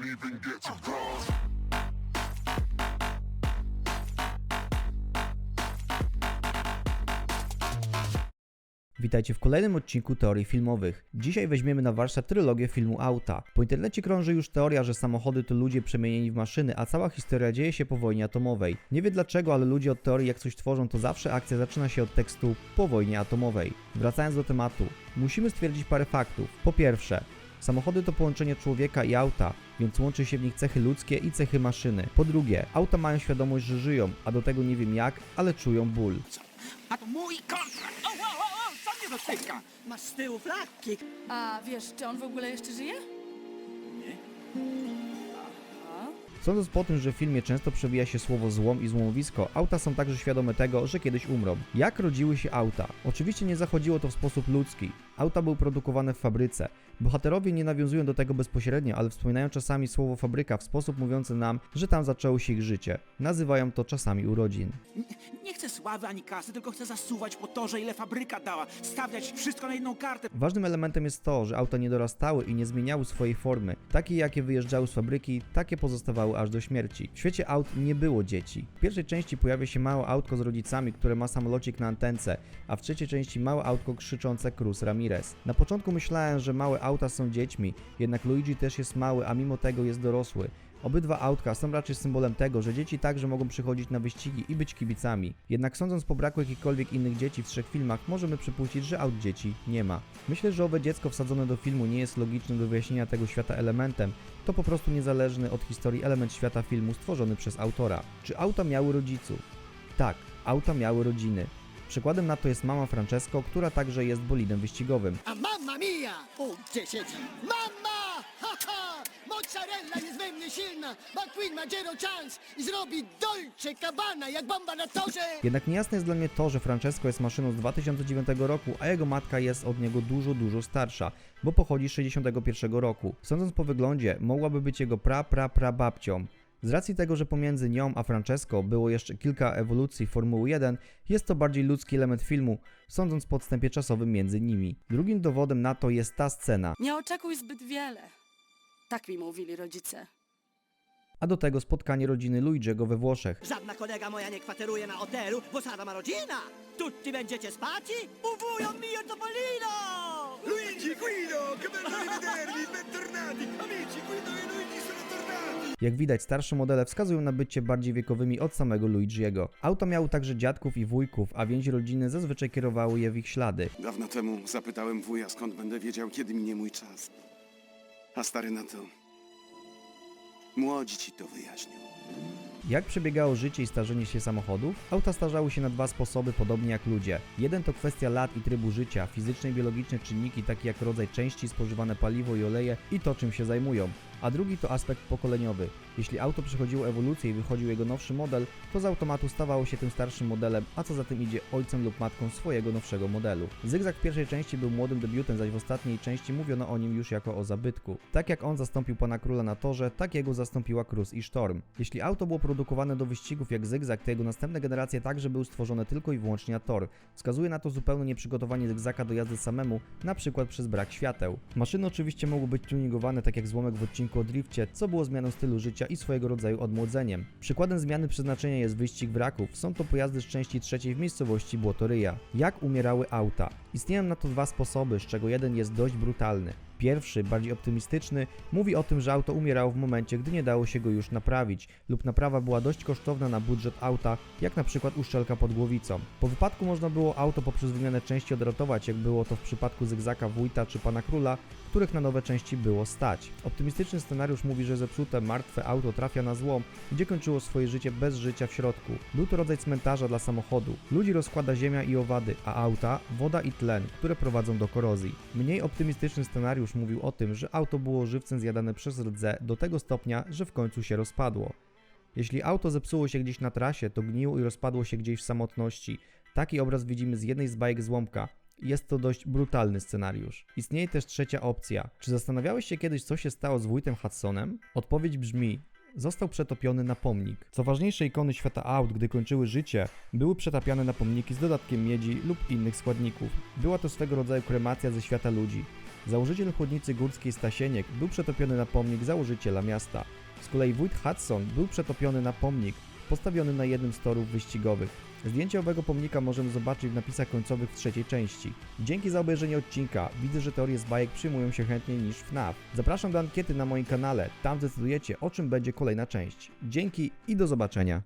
didn't even get to. Witajcie w kolejnym odcinku teorii filmowych. Dzisiaj weźmiemy na warsztat trylogię filmu Auta. Po internecie krąży już teoria, że samochody to ludzie przemienieni w maszyny, a cała historia dzieje się po wojnie atomowej. Nie wiem dlaczego, ale ludzie od teorii jak coś tworzą, to zawsze akcja zaczyna się od tekstu po wojnie atomowej. Wracając do tematu, musimy stwierdzić parę faktów. Po pierwsze, Samochody to połączenie człowieka i auta, więc łączy się w nich cechy ludzkie i cechy maszyny. Po drugie, auta mają świadomość, że żyją, a do tego nie wiem jak, ale czują ból. A to mój kontrakt! O, o, o, o, co mnie dotyka? Masz z tyłu flaki. A wiesz, czy on w ogóle jeszcze żyje? Sądząc po tym, że w filmie często przewija się słowo złom i złomowisko, auta są także świadome tego, że kiedyś umrą. Jak rodziły się auta? Oczywiście nie zachodziło to w sposób ludzki. Auta były produkowane w fabryce. Bohaterowie nie nawiązują do tego bezpośrednio, ale wspominają czasami słowo fabryka w sposób mówiący nam, że tam zaczęło się ich życie. Nazywają to czasami urodzin. Nie, nie chcę sławy ani kasy, tylko chcę zasuwać po torze, ile fabryka dała. Stawiać wszystko na jedną kartę. Ważnym elementem jest to, że auta nie dorastały i nie zmieniały swojej formy. Takie jakie wyjeżdżały z fabryki, takie pozostawały aż do śmierci. W świecie aut nie było dzieci. W pierwszej części pojawia się małe autko z rodzicami, które ma samolocik na antence, a w trzeciej części małe autko krzyczące Cruz Ramirez. Na początku myślałem, że małe auta są dziećmi, jednak Luigi też jest mały, a mimo tego jest dorosły. Obydwa autka są raczej symbolem tego, że dzieci także mogą przychodzić na wyścigi i być kibicami. Jednak sądząc po braku jakichkolwiek innych dzieci w trzech filmach, możemy przypuścić, że aut dzieci nie ma. Myślę, że owe dziecko wsadzone do filmu nie jest logicznym do wyjaśnienia tego świata elementem, to po prostu niezależny od historii element świata filmu stworzony przez autora. Czy auta miały rodziców? Tak, auta miały rodziny. Przykładem na to jest mama Francesco, która także jest bolidem wyścigowym. A mamma mia! O, gdzie siedzi? Mama! McQueen ma zero chance i zrobi dolce cabana jak bomba na torze! Jednak niejasne jest dla mnie to, że Francesco jest maszyną z 2009 roku, a jego matka jest od niego dużo, dużo starsza, bo pochodzi z 61 roku. Sądząc po wyglądzie, mogłaby być jego pra, pra, pra babcią. Z racji tego, że pomiędzy nią a Francesco było jeszcze kilka ewolucji Formuły 1, jest to bardziej ludzki element filmu, sądząc po odstępie czasowym między nimi. Drugim dowodem na to jest ta scena, Nie oczekuj zbyt wiele. Tak mi mówili rodzice. A do tego spotkanie rodziny Luigiego we Włoszech. Żadna kolega moja nie kwateruje na hotelu, bo sama ma rodzina! Tutti będziecie spać? Uwują mi Topolino! Luigi Guido, che bello rivedervi, bentornati! Amici, Guido e Luigi sono tornati! Jak widać, starsze modele wskazują na bycie bardziej wiekowymi od samego Luigiego. Auta miały także dziadków i wujków, a więzi rodziny zazwyczaj kierowały je w ich ślady. Dawno temu zapytałem wuja, skąd będę wiedział, kiedy minie mój czas. A stary na to... Młodzi ci to wyjaśnią. Jak przebiegało życie i starzenie się samochodów? Auta starzały się na dwa sposoby, podobnie jak ludzie. Jeden to kwestia lat i trybu życia, fizyczne i biologiczne czynniki, takie jak rodzaj części, spożywane paliwo i oleje i to, czym się zajmują. A drugi to aspekt pokoleniowy. Jeśli auto przechodziło ewolucję i wychodził jego nowszy model, to z automatu stawało się tym starszym modelem, a co za tym idzie ojcem lub matką swojego nowszego modelu. Zygzak w pierwszej części był młodym debiutem, zaś w ostatniej części mówiono o nim już jako o zabytku. Tak jak on zastąpił pana króla na torze, tak jego zastąpiła Cruz i Storm. Jeśli auto było produkowane do wyścigów jak Zygzak, to jego następne generacje także były stworzone tylko i wyłącznie na tor. Wskazuje na to zupełne nieprzygotowanie Zygzaka do jazdy samemu, na przykład przez brak świateł. Maszyny oczywiście mogły być tuningowane tak jak złomek w odcinku o drifcie, co było zmianą stylu życia i swojego rodzaju odmłodzeniem. Przykładem zmiany przeznaczenia jest wyścig wraków. Są to pojazdy z części trzeciej w miejscowości Błotoryja. Jak umierały auta? Istnieją na to dwa sposoby, z czego jeden jest dość brutalny. Pierwszy, bardziej optymistyczny, mówi o tym, że auto umierało w momencie, gdy nie dało się go już naprawić, lub naprawa była dość kosztowna na budżet auta, jak na przykład uszczelka pod głowicą. Po wypadku można było auto poprzez wymianę części odratować, jak było to w przypadku Zygzaka Wójta czy Pana Króla, których na nowe części było stać. Optymistyczny scenariusz mówi, że zepsute, martwe auto trafia na złom, gdzie kończyło swoje życie bez życia w środku. Był to rodzaj cmentarza dla samochodu. Ludzi rozkłada ziemia i owady, a auta woda i tlen, które prowadzą do korozji. Mniej optymistyczny scenariusz mówił o tym, że auto było żywcem zjadane przez rdze do tego stopnia, że w końcu się rozpadło. Jeśli auto zepsuło się gdzieś na trasie, to gniło i rozpadło się gdzieś w samotności. Taki obraz widzimy z jednej z bajek Złomka. Jest to dość brutalny scenariusz. Istnieje też trzecia opcja. Czy zastanawiałeś się kiedyś, co się stało z wójtem Hudsonem? Odpowiedź brzmi: Został przetopiony na pomnik. Co ważniejsze, ikony świata aut, gdy kończyły życie, były przetapiane na pomniki z dodatkiem miedzi lub innych składników. Była to swego rodzaju kremacja ze świata ludzi. Założyciel chłodnicy górskiej Stasieniek był przetopiony na pomnik założyciela miasta. Z kolei wójt Hudson był przetopiony na pomnik postawiony na jednym z torów wyścigowych. Zdjęcie owego pomnika możemy zobaczyć w napisach końcowych w trzeciej części. Dzięki za obejrzenie odcinka. Widzę, że teorie z bajek przyjmują się chętniej niż FNAF. Zapraszam do ankiety na moim kanale, tam zdecydujecie o czym będzie kolejna część. Dzięki i do zobaczenia.